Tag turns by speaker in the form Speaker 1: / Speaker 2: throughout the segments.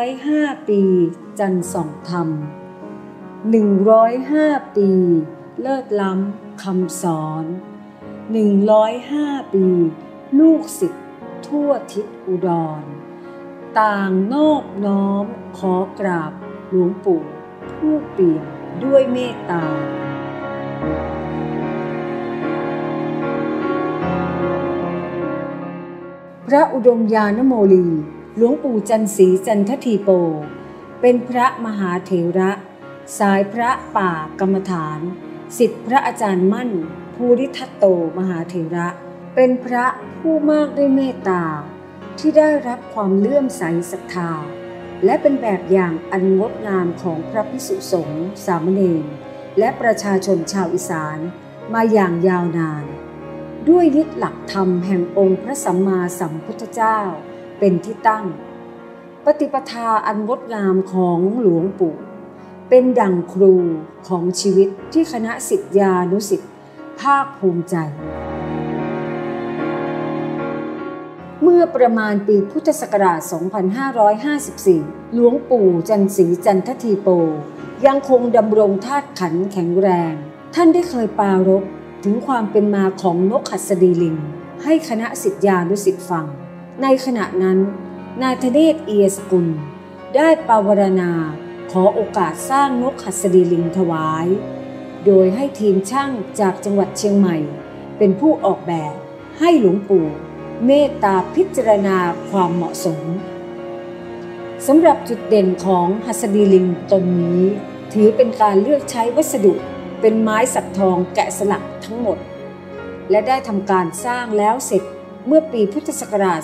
Speaker 1: 105 ปี จันส่องธรรม 105 ปี เลิศล้ำคำสอน 105 ปี ลูกศิษย์ทั่วทิศอุดร ต่างนอบน้อมขอกราบหลวงปู่ผู้เปี่ยมด้วยเมตตาพระอุดมยานโมลี หลวงปู่จันสีจันททีโป เป็นพระมหาเถระ สายพระป่ากรรมฐาน สิทธิพระอาจารย์มั่น ภูริทัตโตมหาเถระ เป็นพระผู้มากด้วยเมตตา ที่ได้รับความเลื่อมใสศรัทธา และเป็นแบบอย่างอันงดงามของพระพิสุสงฆ์สามเณรและประชาชนชาวอีสานมาอย่างยาวนาน ด้วยยึดหลักธรรมแห่งองค์พระสัมมาสัมพุทธเจ้า เป็นที่ตั้ง ปฏิปทาอันงดงามของหลวงปู่ เป็นดั่งครูของชีวิตที่คณะสิทธิานุสิทธิภาคภูมิใจ เมื่อประมาณปีพุทธศักราช 2554 หลวงปู่จันสีจันททีโป ยังคงดำรงธาตุขันแข็งแรง ท่านได้เคยปารบถึงความเป็นมาของนกหัสดีลิง ให้คณะสิทธิานุสิทธิ์ฟัง ในขณะนั้น นายธเนศเอียสกุล ได้ปาวรณาขอโอกาสสร้างนกหัสดีลิงถวาย โดยให้ทีมช่างจากจังหวัดเชียงใหม่ เป็นผู้ออกแบบให้หลวงปู่ เมตตาพิจารณาความเหมาะสมสำหรับจุดเด่นของหัสดีลิงตนนี้ ถือเป็นการเลือกใช้วัสดุเป็นไม้สักทองแกะสลักทั้งหมด และได้ทำการสร้างแล้วเสร็จ เมื่อปีพุทธศักราช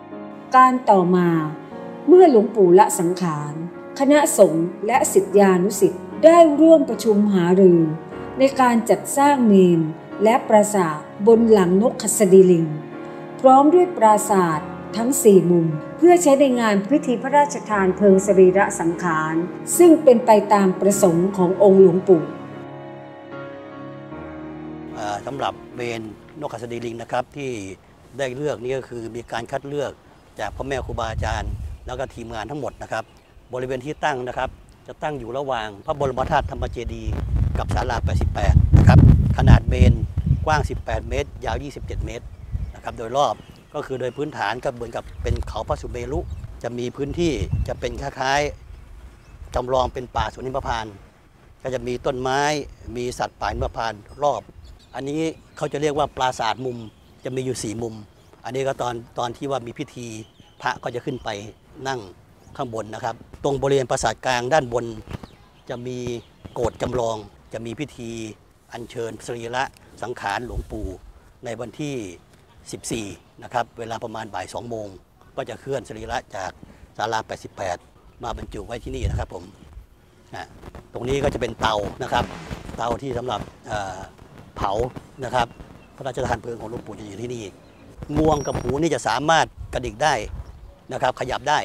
Speaker 1: 2556 การต่อมาเมื่อหลวงปู่ละสังขาร คณะสงฆ์และสิทธิานุสิทธิ์ได้ร่วมประชุมหารือ ในการจัดสร้างเมนและปราสาทบนหลังนกขสดีลิง พร้อมด้วยปราสาททั้งสี่มุม เพื่อใช้ในงานพิธีพระราชทานเพลิงสรีระสังขาร ซึ่งเป็นไปตามประสงค์ขององค์หลวงปู่
Speaker 2: สำหรับเมน นกขัสดีลิงนะครับที่ได้เลือกนี่ก็คือมีการคัดเลือกจากพ่อแม่ครูบาอาจารย์ แล้วก็ทีมงานทั้งหมดนะครับ บริเวณที่ตั้งนะครับ จะตั้งอยู่ระหว่างพระบรมธาตุธรรมเจดีย์กับศาลา 88 นะครับ ขนาดเมนกว้าง 18 เมตร ยาว 27 เมตรนะครับ โดยรอบก็คือโดยพื้นฐานก็เหมือนกับเป็นเขาพระสุเมรุ จะมีพื้นที่จะเป็นคล้ายๆจำลองเป็นป่าสวนหิมพาน ก็จะมีต้นไม้มีสัตว์ป่าหิมพานรอบ อันนี้เขาจะเรียกว่าปราสาทมุมจะมีอยู่สี่มุม อันนี้ก็ตอนตอนที่ว่ามีพิธีพระก็จะขึ้นไปนั่งข้างบนนะครับ ตรงบริเวณปราสาทกลางด้านบน จะมีโกรธจำลอง จะมีพิธีอัญเชิญสรีระสังขารหลวงปู่ในวันที่ 14 นะครับ เวลาประมาณบ่าย2โมง ก็จะเคลื่อนสรีระจากศาลา 88 มาบรรจุไว้ที่นี่นะครับผมนะตรงนี้ก็จะเป็นเตานะครับ เตาที่สำหรับ เผานะครับ พระราชทานเพลิงของหลวงปู่จะอยู่ที่นี่งวงกับหูนี่จะสามารถกระดิกได้นะครับ ขยับได้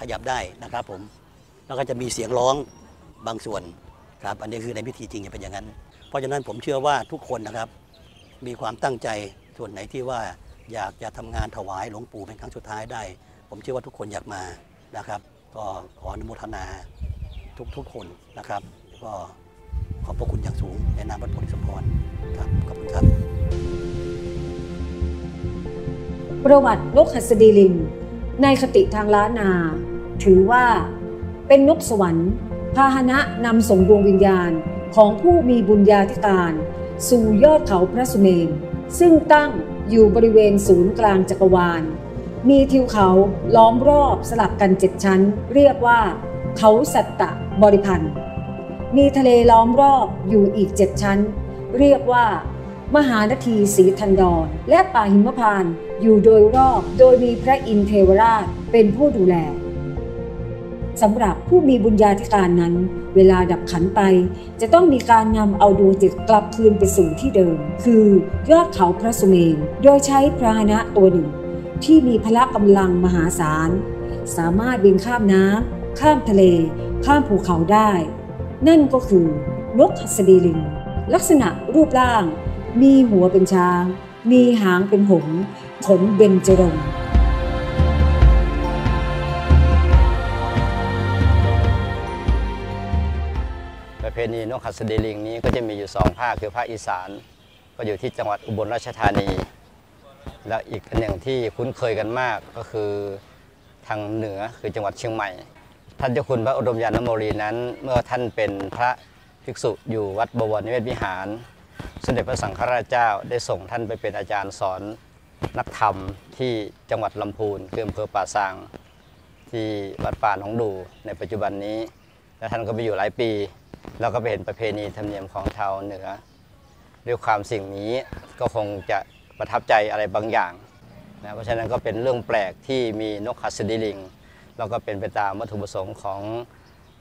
Speaker 2: ขยับได้นะครับผมแล้วก็จะมีเสียงร้องบางส่วนครับอันนี้คือในพิธีจริงจะเป็นอย่างนั้น เพราะฉะนั้นผมเชื่อว่าทุกคนนะครับ มีความตั้งใจส่วนไหนที่ว่าอยากจะทำงานถวายหลวงปู่เป็นครั้งสุดท้ายได้ ผมเชื่อว่าทุกคนอยากมานะครับ ก็ขออนุโมทนาทุกทุกๆคนนะครับ ก็ ขอบพระคุณอย่างสูงในนามวัดโพธิสมพรครับขอบคุณครับ
Speaker 1: ประวัตินกหัสดีลิงในคติทางล้านนา ถือว่าเป็นนกสวรรค์ พาหนะนำส่งดวงวิญญาณของผู้มีบุญญาธิการ สู่ยอดเขาพระสุเมน ซึ่งตั้งอยู่บริเวณศูนย์กลางจักรวาล มีทิวเขาล้อมรอบสลับกันเจ็ดชั้น เรียกว่า เขาสัตตะบริพันธ์ มีทะเลล้อมรอบอยู่อีกเจ็ดชั้น เรียกว่า มหานทีสีทันดร และป่าหิมพานต์อยู่โดยรอบโดยมีพระอินทร์เทวราชเป็นผู้ดูแลสำหรับผู้มีบุญญาธิการนั้น เวลาดับขันไป จะต้องมีการนำเอาดวงจิตกลับคืนไปสู่ที่เดิม คือยอดเขาพระสุเมนโดยใช้พระหนะตัวหนึ่ง ที่มีพละกำลังมหาศาล สามารถบินข้ามน้ำข้ามทะเล ข้ามภูเขาได้ นั่นก็คือนกขัสดีลิง ลักษณะรูปร่าง มีหัวเป็นช้าง มีหางเป็นหงขนเบญจรงค์
Speaker 3: ประเพณีนกขัสดีลิงนี้ก็จะมีอยู่สองภาคคือภาคอีสานก็อยู่ที่จังหวัดอุบลราชธานี และอีกอันหนึ่งที่คุ้นเคยกันมากก็คือทางเหนือคือจังหวัดเชียงใหม่ ท่านเจ้าคุณพระอุดมยานโมรีนั้น เมื่อท่านเป็นพระภิกษุอยู่วัดบวรนิเวศวิหาร สมเด็จพระสังฆราชเจ้าได้ส่งท่านไปเป็นอาจารย์สอนนักธรรมที่จังหวัดลำพูนคืออำเภอป่าซางที่วัดป่าหนองดูในปัจจุบันนี้ แล้วท่านก็ไปอยู่หลายปี แล้วก็ไปเห็นประเพณีธรรมเนียมของชาวเหนือด้วยความสิ่งนี้ก็คงจะประทับใจอะไรบางอย่างนะเพราะฉะนั้นก็เป็นเรื่องแปลกที่มีนกหัสดีลิง แล้วก็เป็นไปตามวัตถุประสงค์ของ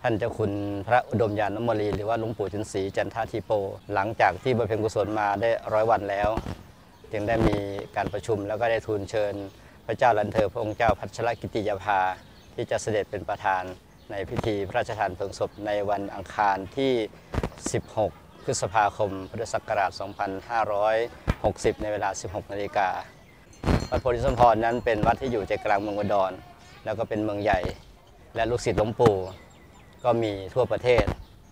Speaker 3: ท่านเจ้าคุณพระอุดมยานนมรีหรือว่าหลวงปู่จุนศรีจันทาทีโป หลังจากที่บำเพ็ญกุศลมาได้ร้อยวันแล้ว จึงได้มีการประชุมแล้วก็ได้ทูลเชิญ พระเจ้าลันเธอพระองค์เจ้าพัชรกิติยาภา ที่จะเสด็จเป็นประธานในพิธีพระราชทานเพลิงศพในวันอังคารที่ 16 พฤษภาคม พุทธศักราช 2560 ในเวลา 16 นาฬิกาวัดโพธิสมพรนั้นเป็นวัดที่อยู่ใจกลางเมืองอุดร แล้วก็เป็นเมืองใหญ่ และลูกศิษย์หลวงปู่ก็มีทั่วประเทศ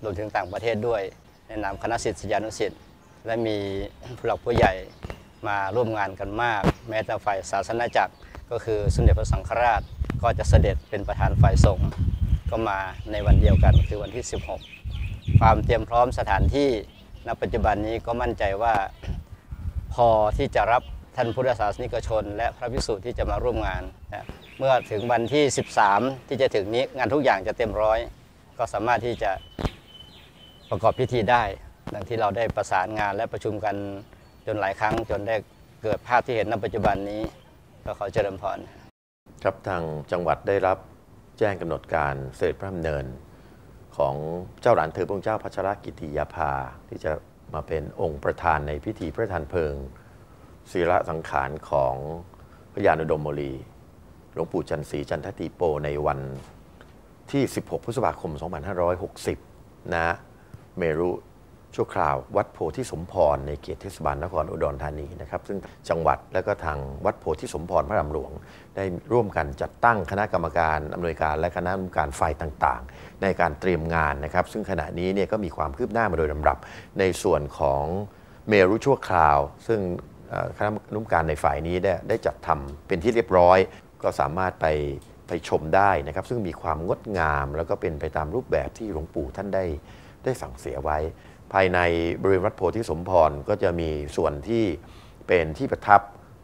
Speaker 3: รวมถึงต่างประเทศด้วย ในนามคณะศิษยานุศิษย์และมีผู้หลักผู้ใหญ่มาร่วมงานกันมาก แม้แต่ฝ่ายศาสนาจักรก็คือสมเด็จพระสังฆราชก็จะเสด็จเป็นประธานฝ่ายสงฆ์ก็มาในวันเดียวกันคือวันที่ 16 ความเตรียมพร้อมสถานที่ณปัจจุบันนี้ก็มั่นใจว่าพอที่จะรับท่านพุทธศาสนิกชน และพระภิกษุที่จะมาร่วมงานนะ เมื่อถึงวันที่ 13 ที่จะถึงนี้งานทุกอย่างจะเต็มร้อย ก็สามารถที่จะประกอบพิธีได้ดังที่เราได้ประสานงานและประชุมกันจนหลายครั้งจนได้เกิดภาพที่เห็นณปัจจุบันนี้ก็ขอเจริญพร
Speaker 4: ครับทางจังหวัดได้รับแจ้งกำหนดการเสด็จพระดำเนิน ของเจ้าหลานเธอพระองค์เจ้าพัชรกิติยาภา ที่จะมาเป็นองค์ประธานในพิธีพระราชทานเพลิงศีระสังขารของพระยานุดมโมลี ลวงปู่จันทร์ศรีจันทติโปในวันที่ 16 พฤษภาคม 2560ณเมรุชั่วคราว วัดโพธิสมพร ในเขตเทศบาลนครอุดรธานีนะครับ ซึ่งจังหวัดและก็ทางวัดโพธิสมพรพระรามหลวง ได้ร่วมกันจัดตั้งคณะกรรมการอำนวยการและคณะกรรมการฝ่ายต่างๆ ในการเตรียมงานนะครับ ซึ่งขณะนี้เนี่ยก็มีความคืบหน้ามาโดยลำดับ ในส่วนของเมรุชั่วคราว ซึ่งคณะกรรมการในฝ่ายนี้ได้ได้จัดทำเป็นที่เรียบร้อย ก็สามารถไปไปชมได้นะครับ ซึ่งมีความงดงาม แล้วก็เป็นไปตามรูปแบบที่หลวงปู่ท่านได้ได้สั่งเสียไว้ ภายในบริเวณวัดโพธิสมพรก็จะมีส่วนที่เป็นที่ประทับ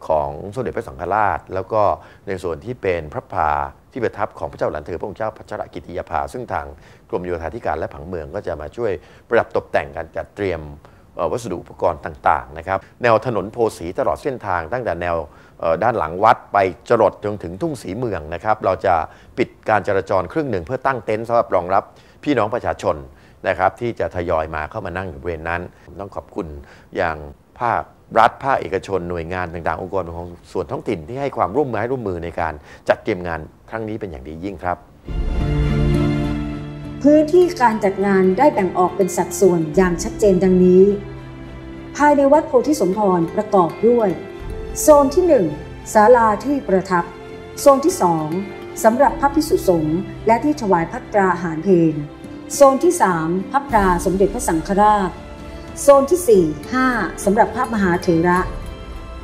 Speaker 4: ของสมเด็จพระสังฆราช แล้วก็ในส่วนที่เป็นพระพาที่ประทับของพระเจ้าหลานเธอพระองค์เจ้าพัชรกิติยาภาซึ่งทางกรมโยธาธิการและผังเมืองก็จะมาช่วยประดับตกแต่งการจัดเตรียม วัสดุอุปกรณ์ต่างๆนะครับแนวถนนโพสีตลอดเส้นทาง ตั้งแต่แนวด้านหลังวัดไปจรดจนถึงทุ่งสีเมืองนะครับเราจะปิดการจราจรครึ่งหนึ่งเพื่อตั้งเต็นท์สำหรับรองรับพี่น้องประชาชนนะครับที่จะทยอยมาเข้ามานั่งอยู่บริเวณนั้น ต้องขอบคุณอย่างภาครัฐภาคเอกชนหน่วยงานต่างๆ องค์กรของส่วนท้องถิ่นที่ให้ความร่วมมือให้ร่วมมือในการจัดเตรียมงานครั้งนี้เป็นอย่างดียิ่งครับ
Speaker 1: พื้นที่การจัดงานได้แบ่งออกเป็นสัดส่วนอย่างชัดเจนดังนี้ ภายในวัดโพธิสมพรประกอบด้วย โซนที่ 1 ศาลาที่ประทับ โซนที่ 2สำหรับพระพิสุสงฆ์และที่ถวายพัตราหารเพลโซนที่ 3 พระปราสมเด็จพระสังฆราช โซนที่ 4 5สำหรับพระมหาเถระ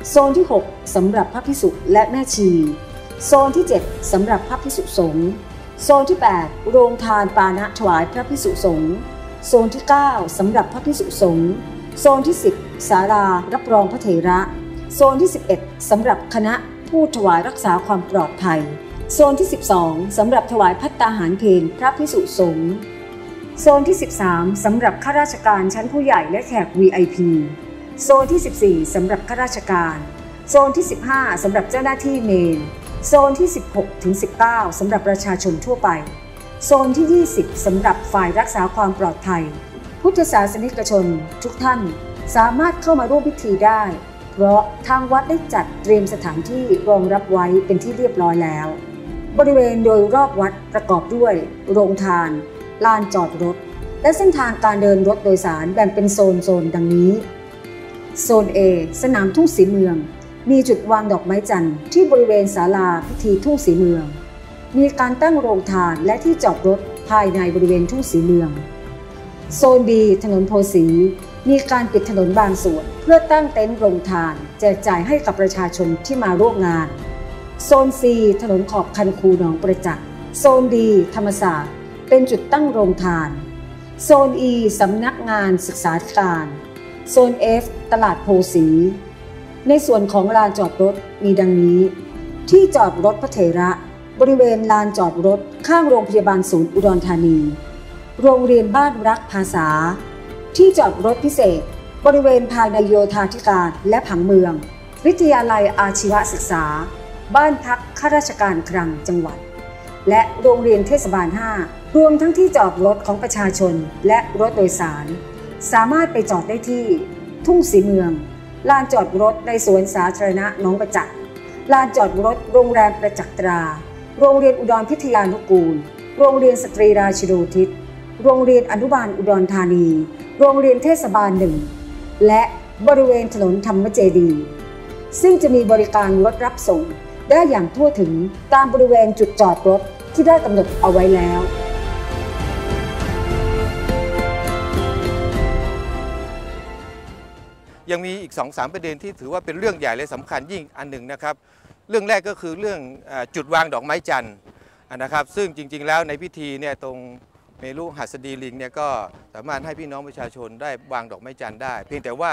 Speaker 1: โซนที่ 6สำหรับพระพิสุและแม่ชี โซนที่ 7สำหรับพระพิสุสงฆ์ โซนที่ 8 โรงทานปานะถวายพระพิสุสงฆ์โซนที่ 9สำหรับพระพิสุสงฆ์โซนที่ 10 ศาลารับรองพระเถระ โซนที่ 11สำหรับคณะผู้ถวายรักษาความปลอดภัย โซนที่ 12สำหรับถวายพัตตาหารเพลพระพิสุสงฆ์โซนที่ 13สำหรับข้าราชการชั้นผู้ใหญ่และแขก VIP โซนที่ 14สำหรับข้าราชการ โซนที่ 15สำหรับเจ้าหน้าที่เมน โซนที่ 16 ถึง 19 สำหรับประชาชนทั่วไป โซนที่ 20 สำหรับฝ่ายรักษาความปลอดภัย พุทธศาสนิกชน ทุกท่านสามารถเข้ามาร่วมพิธีได้ เพราะทางวัดได้จัดเตรียมสถานที่รองรับไว้เป็นที่เรียบร้อยแล้ว บริเวณโดยรอบวัดประกอบด้วย โรงทาน ลานจอดรถ และเส้นทางการเดินรถโดยสารแบ่งเป็นโซนโซนดังนี้ โซน A สนามทุ่งสีเมือง มีจุดวางดอกไม้จันทร์ที่บริเวณศาลาพิธีทุ่งสีเมือง มีการตั้งโรงทานและที่จอดรถภายในบริเวณทุ่งสีเมือง โซน B ถนนโพสี มีการปิดถนนบางส่วน เพื่อตั้งเต็นท์โรงทาน แจกจ่ายให้กับประชาชนที่มาร่วมงาน โซน C ถนนขอบคันคูหนองประจักษ์โซน D ธรรมศาสตร์ เป็นจุดตั้งโรงทาน โซน E สำนักงานศึกษาการ โซน F ตลาดโพสี ในส่วนของลานจอดรถมีดังนี้ ที่จอดรถพระเถระ บริเวณลานจอดรถข้างโรงพยาบาลศูนย์อุดรธานี โรงเรียนบ้านรักภาษา ที่จอดรถพิเศษ บริเวณภายในโยธาธิการและผังเมือง วิทยาลัยอาชีวศึกษา บ้านพักข้าราชการคลังจังหวัด และโรงเรียนเทศบาล 5 รวมทั้งที่จอดรถของประชาชนและรถโดยสาร สามารถไปจอดได้ที่ ทุ่งสีเมือง ลานจอดรถในสวนสาธารณะน้องประจักษ์ลานจอดรถโรงแรมประจักษ์ตรา โรงเรียนอุดรพิทยานุกูล โรงเรียนสตรีราชิโดทิศ โรงเรียนอนุบาลอุดรธานี โรงเรียนเทศบาลหนึ่ง และบริเวณถนนธรรมเจดี ซึ่งจะมีบริการรถรับส่ง ได้อย่างทั่วถึงตามบริเวณจุดจอดรถที่ได้กำหนดเอาไว้แล้ว
Speaker 5: ยังมีอีก2อสามประเด็นที่ถือว่าเป็นเรื่องใหญ่และสำคัญยิ่งอันหนึ่งนะครับ เรื่องแรกก็คือเรื่องจุดวางดอกไม้จันทร์นะครับ ซึ่งจริง ๆ แล้วในพิธีเนี่ยตรงเมรุหัสดีลิงเนี่ยก็สามารถให้พี่น้องประชาชนได้วางดอกไม้จันทร์ได้ เพียงแต่ว่า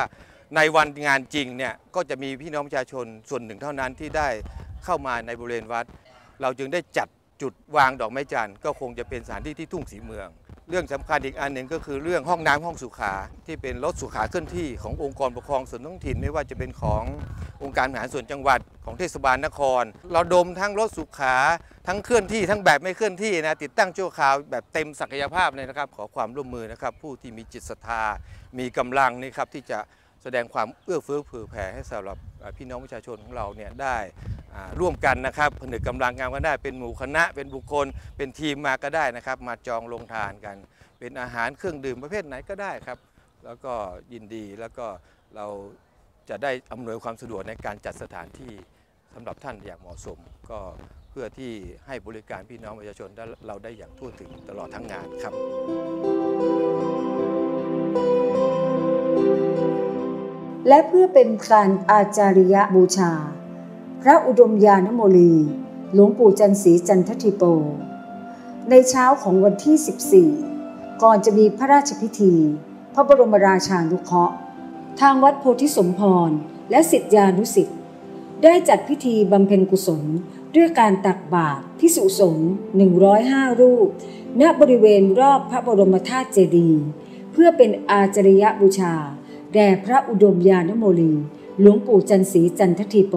Speaker 5: ในวันงานจริงเนี่ยก็จะมีพี่น้องประชาชนส่วนหนึ่งเท่านั้นที่ได้เข้ามาในบริเวณวัด เราจึงได้จัดจุดวางดอกไม้จันทร์ก็คงจะเป็นสถานที่ที่ทุ่งสีเมือง เรื่องสำคัญอีกอันหนึ่งก็คือเรื่องห้องน้ำห้องสุขา ที่เป็นรถสุขาเคลื่อนที่ขององค์กรปกครองส่วนท้องถิ่นไม่ว่าจะเป็นขององค์การบริหารส่วนจังหวัดของเทศบาลนคร เราดมทั้งรถสุขาทั้งเคลื่อนที่ทั้งแบบไม่เคลื่อนที่นะติดตั้งชั่วคราวแบบเต็มศักยภาพเลยนะครับ ขอความร่วมมือนะครับ ผู้ที่มีจิตศรัทธามีกำลังนี่ครับที่จะ แสดงความเอื้อเฟื้อเผื่อแผ่ให้สำหรับพี่น้องประชาชนของเราเนี่ยได้ร่วมกันนะครับผนึกกำลังงานกันได้เป็นหมู่คณะ เป็นบุคคล เป็นทีมมาก็ได้นะครับ มาจองลงทานกัน เป็นอาหารเครื่องดื่มประเภทไหนก็ได้ครับ แล้วก็ยินดีแล้วก็เราจะได้อำนวยความสะดวกในการจัดสถานที่สำหรับท่านอย่างเหมาะสม ก็เพื่อที่ให้บริการพี่น้องประชาชนเราได้อย่างทั่วถึงตลอดทั้งงานครับ
Speaker 1: และเพื่อเป็นการอาจาริยบูชา พระอุดมยานโมลี หลวงปู่จันสีจันทธิโป ในเช้าของวันที่ 14 ก่อนจะมีพระราชพิธี พระบรมราชานุเคราะห์ ทางวัดโพธิสมพร และสิทธานุสิทธิ์ได้จัดพิธีบำเพ็ญกุศลด้วยการตักบาตรพิสุสงฆ์105 รูป ณ บริเวณรอบพระบรมธาตุเจดีย์ เพื่อเป็นอาจาริยบูชา แด่พระอุดมยานโมลี หลวงปู่จันสีจันททีโป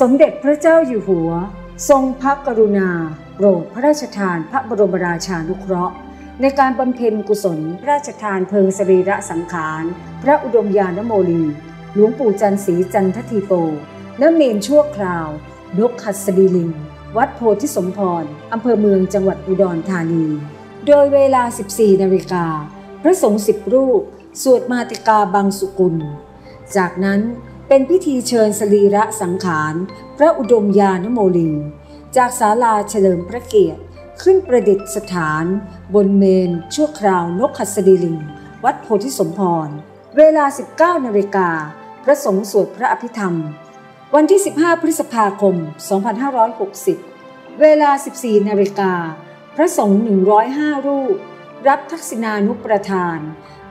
Speaker 1: สมเด็จพระเจ้าอยู่หัว ทรงพระกรุณา โปรดพระราชทานพระบรมราชานุเคราะห์ ในการบำเพ็ญกุศลพระราชทานเพลิงสรีระสังขาร พระอุดมยานโมลี หลวงปู่จันสีจันททีโปณเมนชั่วคราวนกหัสดีลิง วัดโพธิสมพรอำเภอเมืองจังหวัดอุดรธานี โดยเวลา 14 นาฬิกา พระสงฆ์สิบรูป สวดมาติกาบางสุกุล จากนั้นเป็นพิธีเชิญสรีระสังขาร พระอุดมยานโมลีจากศาลาเฉลิมพระเกียรติ ขึ้นประดิษฐาน บนเมนชั่วคราวนกหัสดีลิง วัดโพธิสมพร เวลา 19 นาฬิกา พระสงฆ์สวดพระอภิธรรม วันที่ 15 พฤษภาคม 2560 เวลา 14 นาฬิกา พระสงฆ์ 105 รูป รับทักษิณานุประทาน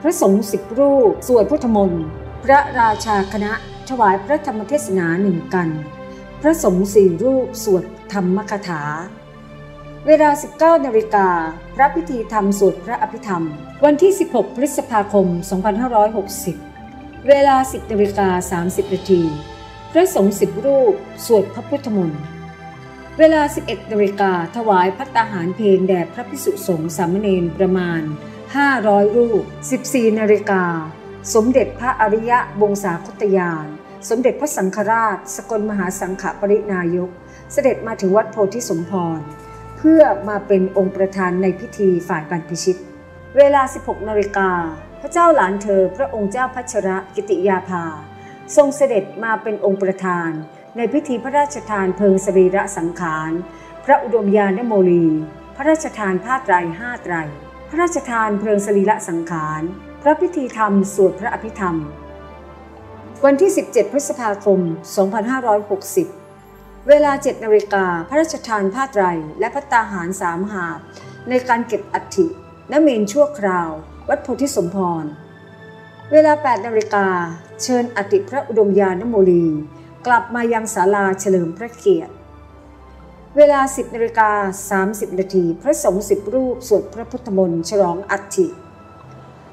Speaker 1: พระสงฆ์ 10 รูป สวดพุทธมนต์ พระราชาคณะ ถวายพระธรรมเทศนาหนึ่งกัน พระสงฆ์สี่รูป สวดธรรมคถา เวลา 19 นาฬิกา พระพิธีธรรมสวดพระอภิธรรม วันที่ 16 พฤษภาคม 2560 เวลา 10 นาฬิกา 30 นาที พระสงฆ์สิบรูป สวดพระพุทธมนต์ เวลา 11นาฬิกาถวายพัตาหารเพลแด่พระพิสุสงฆ์สามเณรประมาณ 500 รูป 14นาฬิกา สมเด็จพระอริยะวงศาคตยาน สมเด็จพระสังฆราช สกลมหาสังฆปรินายก เสด็จมาถึงวัดโพธิสมพร เพื่อมาเป็นองค์ประธานในพิธีฝ่ายบรรพชิต เวลา 16นาฬิกาพระเจ้าหลานเธอ พระองค์เจ้าพัชระกิติยาภา ทรงเสด็จมาเป็นองค์ประธาน ในพิธีพระราชทานเพลิงสรีระสังขาร พระอุดมยานโมลี พระราชทานผ้าไตรห้าไตร พระราชทานเพลิงสรีระสังขาร พระพิธีธรรมสวดพระอภิธรรม วันที่ 17 พฤษภาคม 2560 เวลา 7นาฬิกาพระราชทานผ้าไตรและพระตาหารสามหาบในการเก็บอัฐิณเมนชั่วคราว วัดโพธิสมพร เวลา 8นาฬิกาเชิญอติพระอุดมยานโมลี กลับมายังศาลาเฉลิมพระเกียรติ เวลา 10นาฬิกา30 นาทีพระสงฆ์สิบรูปสวดพระพุทธมนต์ฉลองอัฐิ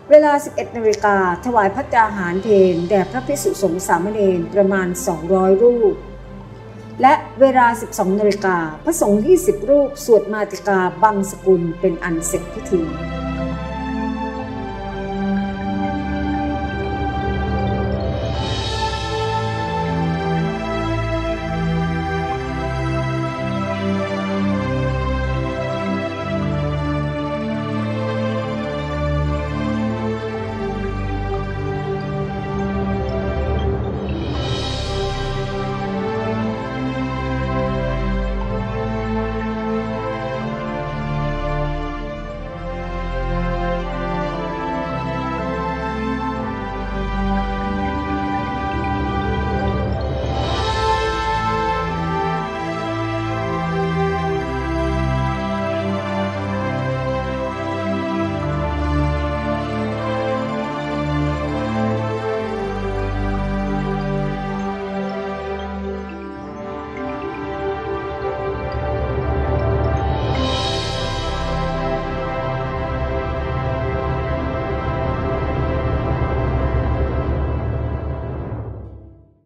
Speaker 1: เวลา 11นาฬิกาถวายพระตาหารเพลแด่พระภิกษุสงฆ์สามเณรประมาณ 200 รูป และเวลา 12นาฬิกาพระสงฆ์20 รูปสวดมาติกาบังสกุลเป็นอันเสร็จพิธี